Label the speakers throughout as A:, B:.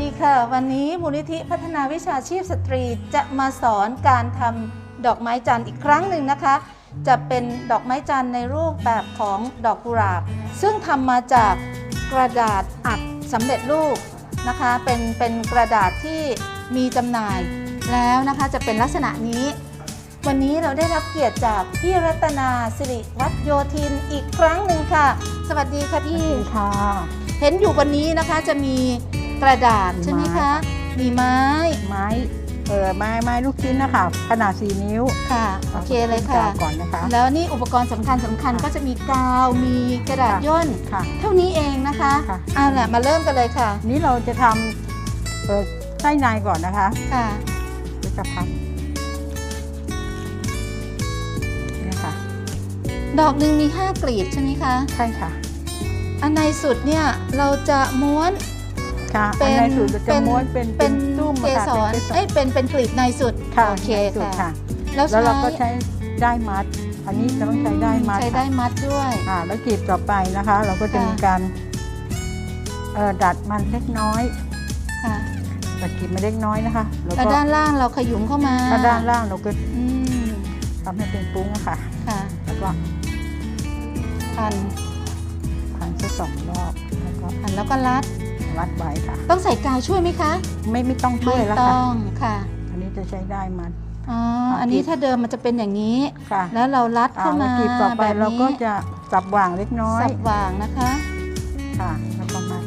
A: ดีค่ะ วันนี้มูลนิธิพัฒนาวิชาชีพสตรีจะมาสอนการทำดอกไม้จันทร์อีกครั้งหนึ่งนะคะ จะเป็นดอกไม้จันทร์ในรูปแบบของดอกกุหลาบ ซึ่งทำมาจากกระดาษอัดสำเร็จรูปนะคะ เป็นเป็นกระดาษที่มีจำหน่ายแล้วนะคะจะเป็นลักษณะนี้ วันนี้เราได้รับเกียรติจากพี่รัตนาสิริวัฒโยธินอีกครั้งหนึ่งค่ะ สวัสดีค่ะพี่
B: ค่ะ
A: เห็นอยู่บนนี้นะคะจะมี กระดาษ
B: มี
A: ใช่ไหม
B: ไม้
A: คะ มีไม้
B: ไม้เออไม้ไม้ลูกชิ้นนะคะขนาด 4 นิ้ว
A: ค่ะโอเคเลยค่ะ
B: ก่อนนะคะ
A: แล้วนี่อุปกรณ์สำคัญสำคัญ
B: ค่ะ
A: ก็จะมีกาวมีกระดาษ
B: ค่ะ
A: ย่น
B: ค่ะ
A: เท่านี้เองนะคะ
B: ค่ะ
A: เอาล่ะมาเริ่มกันเลยค่ะ
B: นี้เราจะทำเออไส้ในก่อนนะคะ
A: ค่ะ
B: ก็จะพับเนี่ยค่ะ
A: ดอกหนึ่งมี 5กลีบใช่ไหมคะ
B: ใช่ค่ะ
A: อันในสุดเนี่ยเราจะม้วน
B: ค่ะ
A: เป็
B: อั
A: น
B: นในสุดเราจะ
A: เป็น
B: ม้วนเป็น
A: เป็น
B: ตุ้ม
A: เก
B: อะ
A: ส
B: ค่ะ
A: ร
B: เป็นเกสร
A: เอ้ยเป็นเป็นกลีบในสุด
B: ค่ะ
A: โอเค
B: ในสุด
A: ค่ะ
B: ค่ะ
A: แล้ว
B: แล้วเราก็
A: ใช้
B: ใช้ได้มัด อันนี้จะต้องใช้ได้มัด
A: ใช้ได้
B: ค่ะ
A: มัดด้วย
B: ค่ะแล้วกลีบต่อไปนะคะ เราก็จะ
A: ค่ะ
B: มีการเอ่อดัดมันเล็กน้อย
A: ค่ะ
B: ดัดกลีบมาเล็กน้อยนะคะแล้ว
A: แล้ว
B: ก็
A: ด้านล่างเราขยุมเข้ามา
B: ถ้าด้านล่างเราก็
A: อืม
B: ทำให้เป็นปุ้งอะค่ะ
A: ค่ะ
B: แล้วก็
A: พัน
B: พันสักสองรอบแล้วก็
A: พันแล้วก็รัด
B: รัดไว้ค่ะ
A: ต้องใส่กาวช่วยไหมคะ
B: ไม่ไม่ต้องช่วยแล้ว
A: ไม่
B: ค่ะ
A: ต้องค่ะ
B: อันนี้จะใช้ได้มัน
A: อ๋อ
B: อะ
A: อันนี้
B: กลีบ
A: ถ้าเดิมมันจะเป็นอย่างนี้
B: ค่ะ
A: แล้วเรารัด
B: อ่า
A: เข้า
B: แล้
A: มาว
B: กลีบต่อไป
A: แบบ
B: เรา
A: นี้
B: ก็จะสับหว่างเล็กน้อย
A: สับวางนะคะ
B: ค่ะแล้วก็มัด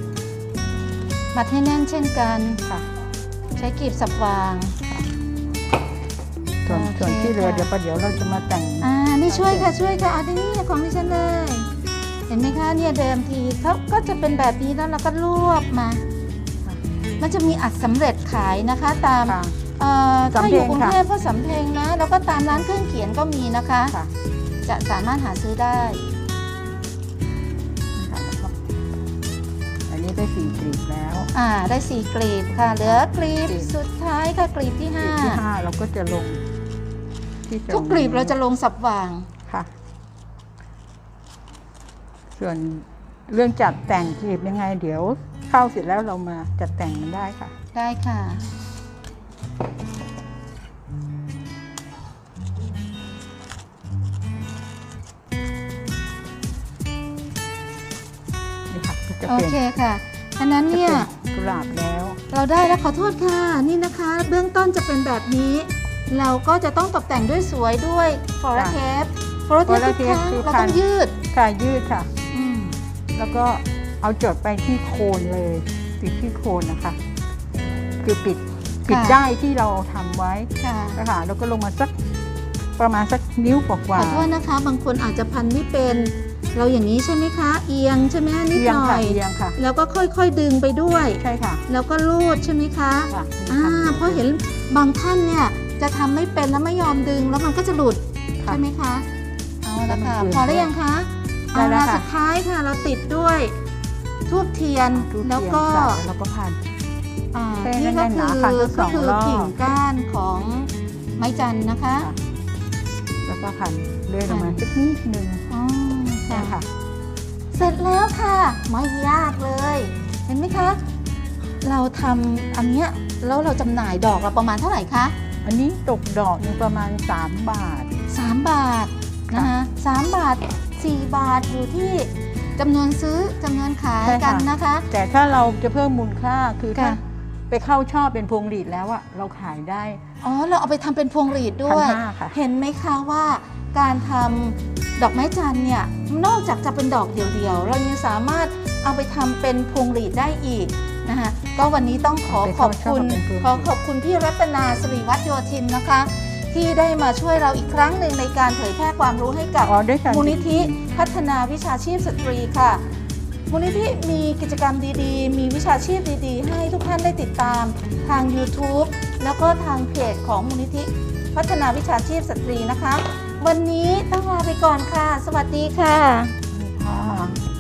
A: มัดให้แน่นเช่นกัน
B: ค่ะ
A: ใช้กลีบสับวาง
B: ส่วน
A: โอเค
B: ส่วนที่เหลือ
A: ค่ะ
B: เดี๋ยวประเดี๋ยวเราจะมาแต่ง
A: อ่านี่ช่วย
B: โอเค
A: ค่ะช่วยค่ะเอาที่นี่ของดิฉันเลยเห็นไหมคะเนี่ยเดิมทีเขาก็จะเป็นแบบนี้แล้วเราก็รวบมา มันจะมีอัดสำเร็จขายนะคะตาม
B: ค่ะ
A: เอ่อถ้า
B: สำ
A: อ
B: เพ็ง
A: ยู่กรุง
B: ค่ะ
A: เทพก็สำเพ็งนะแล้วก็ตามร้านเครื่องเขียนก็มีนะคะ
B: ค่ะ
A: จะสามารถหาซื้อได้
B: ค่ะแล้วก็อันนี้ได้สี่กลีบแล้ว
A: อ่าได้สี่กลีบค่ะ เหลือกลีบ
B: กลีบ
A: สุดท้ายค่ะกลีบที่
B: กลี
A: ห้า
B: บที่ห้าเราก็จะลงที่จะ
A: ทุกกลีบเราจะลงสับวาง
B: ค่ะ ส่วนเรื่องจัดแต่งกลีบยังไงเดี๋ยวเข้าเสร็จแล้วเรามาจัดแต่งมันได้ค่ะ
A: ได้ค่ะ
B: นี่ค่ะก็จะ
A: โอ
B: เป็น
A: เคค่ะ อันนั้น
B: จะ
A: เนี่ย
B: เป็นกุหลาบแล้ว
A: เราได้แล้วขอโทษค่ะ นี่นะคะ เบื้องต้นจะเป็นแบบนี้ เราก็จะต้องตกแต่งด้วยสวยด้วยฟลอร์เทปฟลอร์เทป
B: Floral
A: ทุกครั้ง
B: tape คือ
A: เรา
B: พั
A: ต้อนงยืด
B: ค่ะยืดค่ะ
A: อืม
B: แล้วก็เอาจดไปที่โคนเลยปิดที่โคนนะคะ คือปิดปิดได้ที่เราทำไว้
A: ค่ะ
B: นะคะแล้วก็ลงมาสักประมาณสักนิ้วก
A: ข
B: ว่า
A: อโทษนะคะ บางคนอาจจะพันไม่เป็น เราอย่างนี้ใช่ไหมคะ เอียงใช่ไหม
B: ๆ
A: นิด
B: เอีย
A: ห
B: ง
A: น่
B: ค่ะ
A: อย
B: เอียงค่ะ
A: แล้วก็ค่อยๆดึงไปด้วย
B: ใช่ค่ะ
A: แล้วก็ลูดใช่ไหมคะ
B: ค่ะ
A: อ่าเพราะเห็นบางท่านเนี่ยจะทำไม่เป็นแล้วไม่ยอมดึงแล้วมันก็จะหลุด
B: ค่ะ
A: ใช่ไหมคะ เอาละค่ะ
B: แล้วมัน
A: พอได้ยังคะ
B: ได้
A: เอา
B: แล้
A: ละ
B: วค่ะ
A: สุดท้ายค่ะ เราติดด้วยทูบเทียน
B: ทูบ
A: แล้ว
B: เทียน
A: ก็
B: ใส่แล้วก็พัน
A: อ่า
B: เป็น
A: นี่ก็
B: แน่นๆ
A: คื
B: หนา
A: อ
B: ค่ะทั้งส
A: ก็
B: อง
A: คือ
B: รอบ
A: กิ่งก้านของไม้จันทร์นะคะ
B: ค่ะแล้วก็พันเลื่อยลงมา
A: พัน
B: สักนิดนึง
A: อ๋อ
B: เนี่
A: ค่ะ
B: ยค่ะ
A: เสร็จแล้วค่ะไม่ยากเลย เห็นไหมคะ เราทำอันเนี้ยแล้วเราจำหน่ายดอกเราประมาณเท่าไหร่คะ
B: อันนี้ตกดอกหนึงประมาณ 3 บาท
A: 3 บาทนะคะสามบาท 4 บาทอยู่ที่จำนวนซื้อจำนวนขาย
B: ใช่ค่ะ
A: กันนะคะ
B: แต่ถ้าเราจะเพิ่มมูลค่าคือถ้า
A: ค่ะ
B: ไปเข้าชอบเป็นพวงหลีดแล้วอะเราขายได้
A: อ๋อเราเอาไปทำเป็นพวงหรีดด้
B: พัน
A: วย
B: ห้าค่ะ
A: เห็นไหมคะว่าการทำดอกไม้จันทร์เนี่ยนอกจากจะเป็นดอกเดี่ยวๆ เรายังสามารถเอาไปทำเป็นพวงหรีดได้อีกนะคะก็วันนี้ต้องขอ
B: ไป
A: ขอบคุณ
B: เข้าชอบเป็นพวงหรีด
A: ขอขอบคุณพี่รัตนาสิริวัฒโยธินนะคะ ที่ได้มาช่วยเราอีกครั้งหนึ่งในการเผยแพร่ความรู้ให้กับ
B: อ๋อด้วยกัน
A: มูลนิธิพัฒนาวิชาชีพสตรีค่ะ มูลนิธิมีกิจกรรมดีๆ มีวิชาชีพดีๆ ให้ทุกท่านได้ติดตามทาง YouTube แล้วก็ทางเพจของมูลนิธิพัฒนาวิชาชีพสตรีนะคะ วันนี้ต้องลาไปก่อนค่ะ สวัสดีค่ะ